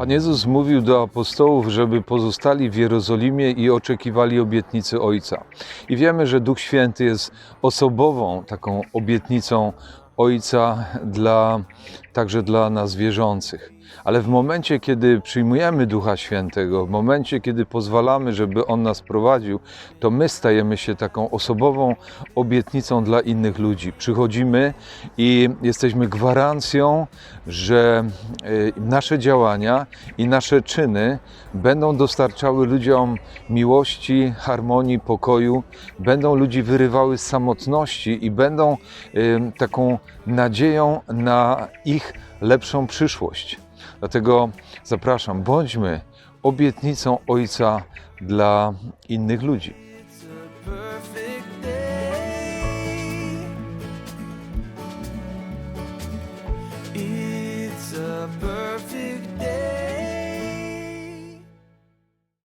Pan Jezus mówił do apostołów, żeby pozostali w Jerozolimie i oczekiwali obietnicy Ojca. I wiemy, że Duch Święty jest osobową taką obietnicą Ojca dla, także dla nas wierzących. Ale w momencie, kiedy przyjmujemy Ducha Świętego, w momencie, kiedy pozwalamy, żeby On nas prowadził, to my stajemy się taką osobową obietnicą dla innych ludzi. Przychodzimy i jesteśmy gwarancją, że y, nasze działania i nasze czyny będą dostarczały ludziom miłości, harmonii, pokoju, będą ludzi wyrywały z samotności i będą y, taką nadzieją na ich lepszą przyszłość. Dlatego zapraszam, bądźmy obietnicą Ojca dla innych ludzi.